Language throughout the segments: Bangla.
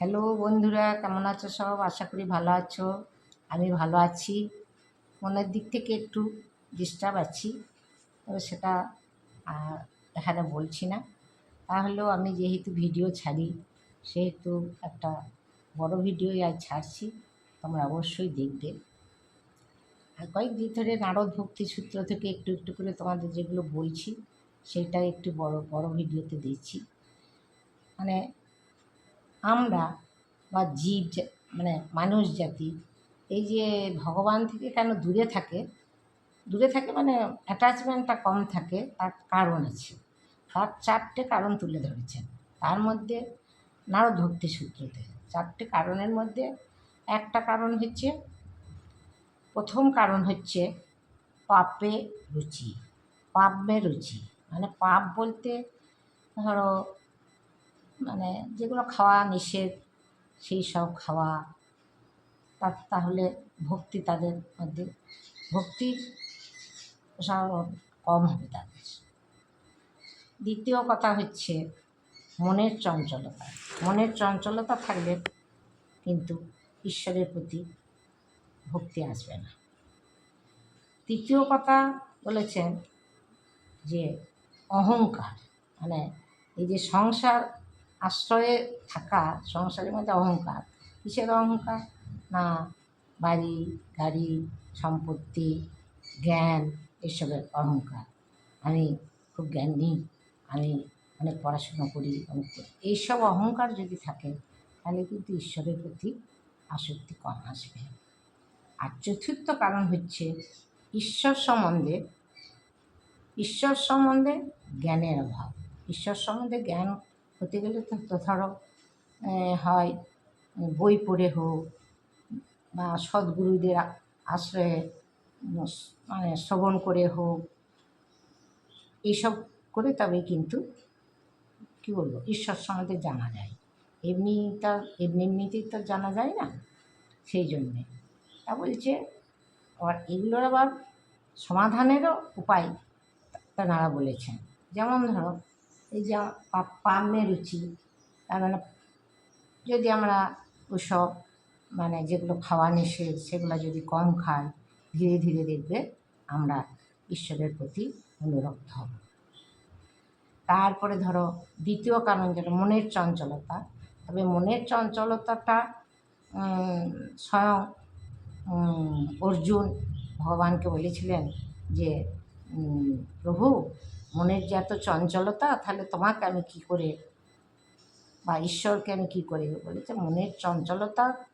হ্যালো বন্ধুরা, কেমন আছো সব? আশা করি ভালো আছো। আমি ভালো আছি। মনের দিক থেকে একটু ডিস্টার্ব আছি, তবে সেটা এখানে বলছি না। তাহলেও আমি যেহেতু ভিডিও ছাড়ি, সেহেতু একটা বড় ভিডিওই আজ ছাড়ছি, তোমরা অবশ্যই দেখবে। আর কয়েকদিন ধরে নারদ ভক্তি সূত্র থেকে একটু একটু করে তোমাদের যেগুলো বলছি, সেটা একটু বড় বড় ভিডিওতে দিচ্ছি। মানে আমরা বা জীব মানে মানুষ জাতি, এই যে ভগবান থেকে কেন দূরে থাকে? দূরে থাকে মানে অ্যাটাচমেন্টটা কম থাকে, তার কারণ আছে। তার চারটে কারণ তুলে ধরেছেন। তার মধ্যে নারদ ভক্তি সূত্রতে। চারটে কারণের মধ্যে একটা কারণ হচ্ছে, প্রথম কারণ হচ্ছে পাপে রুচি। পাপে রুচি। মানে পাপ বলতে ধরো মানে যেগুলো খাওয়া নিষেধ, সেই সব খাওয়া, তা তাহলে ভক্তি তাদের মধ্যে ভক্তির কম হবে তাদের। দ্বিতীয় কথা হচ্ছে মনের চঞ্চলতা। মনের চঞ্চলতা থাকলে কিন্তু ঈশ্বরের প্রতি ভক্তি আসবে না। তৃতীয় কথা বলেছেন যে অহংকার মানে এই যে সংসার আশ্রয়ে থাকা, সংসারের মধ্যে অহংকার। কিসের অহংকার? না, বাড়ি, গাড়ি, সম্পত্তি, জ্ঞান, এসবের অহংকার। আমি খুব জ্ঞানী আমি অনেক পড়াশুনো করি, অনেক এইসব অহংকার যদি থাকে, তাহলে কিন্তু ঈশ্বরের প্রতি আসক্তি কম আসবে। আর চতুর্থ কারণ হচ্ছে ঈশ্বর সম্বন্ধে ঈশ্বর সম্বন্ধে জ্ঞানের অভাব। ঈশ্বর সম্বন্ধে জ্ঞান হতে গেলে তো ধরো হয় বই পড়ে হোক বা সদ্গুরুদের আশ্রয়ে মানে শ্রবণ করে হোক এইসব করে তবে কিন্তু, কী বলব, ঈশ্বর সম্বন্ধে জানা যায়। এমনি তার এমনি এমনিতেই তো জানা যায় না, সেই জন্যে। তা বলছে, আবার এগুলোর আবার সমাধানেরও উপায় তারা বলেছেন। যেমন ধরো এই যে পা- পাম্যে রুচি, তার মানে যদি আমরা ওসব মানে যেগুলো খাওয়া নিষেধ, সেগুলো যদি কম খাই, ধীরে ধীরে দেখবে আমরা ঈশ্বরের প্রতি অনুরক্ত হব। তারপরে ধরো দ্বিতীয় কারণ যেটা, মনের চঞ্চলতা। তবে মনের চঞ্চলতাটা স্বয়ং অর্জুন ভগবানকে বলেছিলেন যে প্রভু মনের যে এত চঞ্চলতা, তাহলে তোমাকে আমি কি করে বা ঈশ্বরকে আমি কী করে বলেছে মনের চঞ্চলতা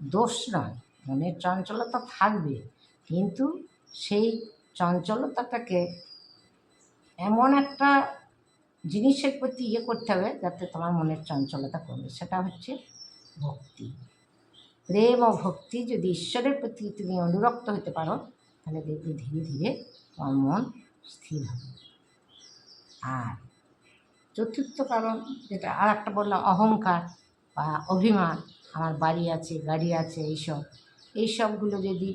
দোষ নয়, মনের চঞ্চলতা থাকবে। কিন্তু সেই চঞ্চলতাটাকে এমন একটা জিনিসের প্রতি ইয়ে করতে হবে যাতে তোমার মনের চঞ্চলতা কমবে সেটা হচ্ছে ভক্তি। প্রেম ও ভক্তি যদি ঈশ্বরের প্রতি তুমি অনুরক্ত হতে পারো, তাহলে দেখবে ধীরে ধীরে তোমার মন স্থির হবে। আর চতুর্থ কারণ যেটা, আর একটা বললাম, অহংকার বা অভিমান, আমার বাড়ি আছে, গাড়ি আছে, এইসব। এইসবগুলো যদি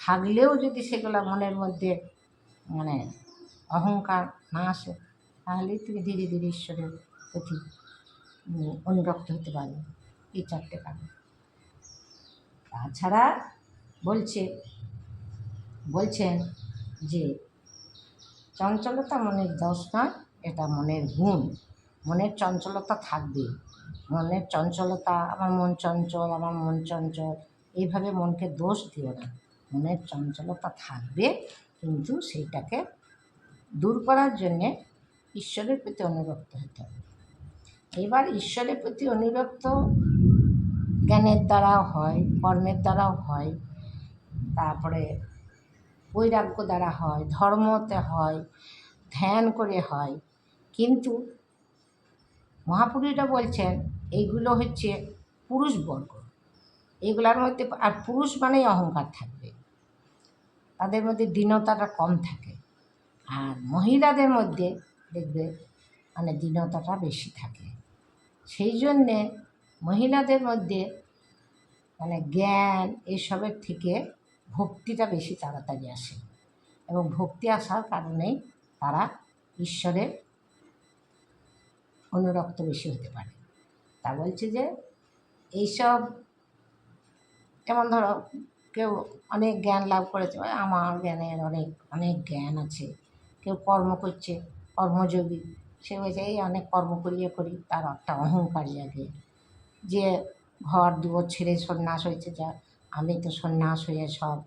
থাকলেও যদি সেগুলো মনের মধ্যে মানে অহংকার না আসে, তাহলেই তুমি ধীরে ধীরে ঈশ্বরের প্রতি অনুরক্ত হতে পারবে। এই চারটে কারণ। তাছাড়া বলছে, বলছেন যে চঞ্চলতা মনের দোষ নয় এটা মনের গুণ। মনের চঞ্চলতা থাকবে। মনের চঞ্চলতা, আমার মন চঞ্চল, আমার মন চঞ্চল, এইভাবে মনকে দোষ দিও না। মনের চঞ্চলতা থাকবে, কিন্তু সেইটাকে দূর করার জন্যে ঈশ্বরের প্রতি অনুরক্ত হতে হবে। এবার ঈশ্বরের প্রতি অনুরক্ত জ্ঞানের দ্বারাও হয়, কর্মের দ্বারাও হয়। তারপরে বৈরাগ্য দ্বারা হয়, ধর্মতে হয়, ধ্যান করে হয়। কিন্তু মহাপুরুষরা বলছেন, এইগুলো হচ্ছে পুরুষ বর্গ। এগুলোর মধ্যে আর পুরুষ মানেই অহংকার থাকবে। তাদের মধ্যে দীনতাটা কম থাকে। আর মহিলাদের মধ্যে দেখবে মানে দীনতাটা বেশি থাকে। সেই জন্যে মহিলাদের মধ্যে মানে জ্ঞান এসবের থেকে ভক্তিটা বেশি তাড়াতাড়ি আসে। এবং ভক্তি আসার কারণেই তারা ঈশ্বরের অনুরক্ত বেশি হতে পারে। তা বলছে যে, এইসব যেমন ধরো, কেউ অনেক জ্ঞান লাভ করেছে আমার জ্ঞানের অনেক অনেক জ্ঞান আছে। কেউ কর্ম করছে, কর্মযোগী, সে বলছে, এই অনেক কর্ম করিয়ে করি। তার একটা অহংকার জাগে। যে ঘর দুয়ার ছেড়ে সন্ন্যাস হয়েছে, যা আমি তো সন্ন্যাস হয়ে সব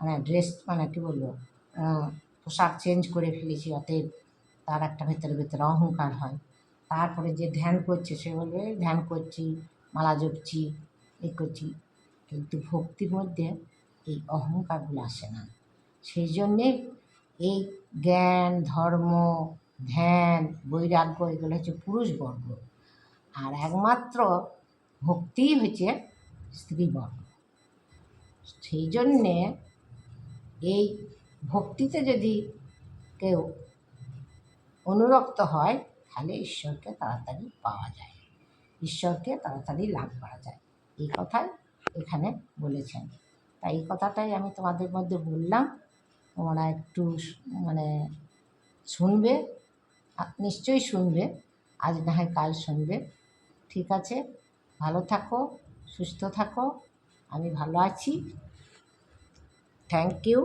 মানে ড্রেস মানে কী বলব পোশাক চেঞ্জ করে ফেলেছি, অতএব তার একটা ভেতরে ভেতরে অহংকার হয়। তারপরে যে ধ্যান করছে, সে বলবে ধ্যান করছি, মালা জপছি এ করছি। কিন্তু ভক্তির মধ্যে এই অহংকারগুলো আসে না। সেই জন্যে এই জ্ঞান, ধর্ম, ধ্যান, বৈরাগ্য, এগুলো হচ্ছে পুরুষ বর্গ। আর একমাত্র ভক্তিই হচ্ছে স্ত্রীবর্গ সেই জন্যে এই ভক্তিতে যদি কেউ অনুরক্ত হয়, তাহলে ঈশ্বরকে তাড়াতাড়ি পাওয়া যায়। ঈশ্বরকে তাড়াতাড়ি লাভ করা যায়। এই কথাই এখানে বলেছেন। তাই এই কথাটাই আমি তোমাদের মধ্যে বললাম। তোমরা একটু মানে শুনবে, নিশ্চয়ই শুনবে। আজ না হয় কাল শুনবে। ঠিক আছে? ভালো থাকো, সুস্থ থাকো। আমি ভালো আছি। Thank you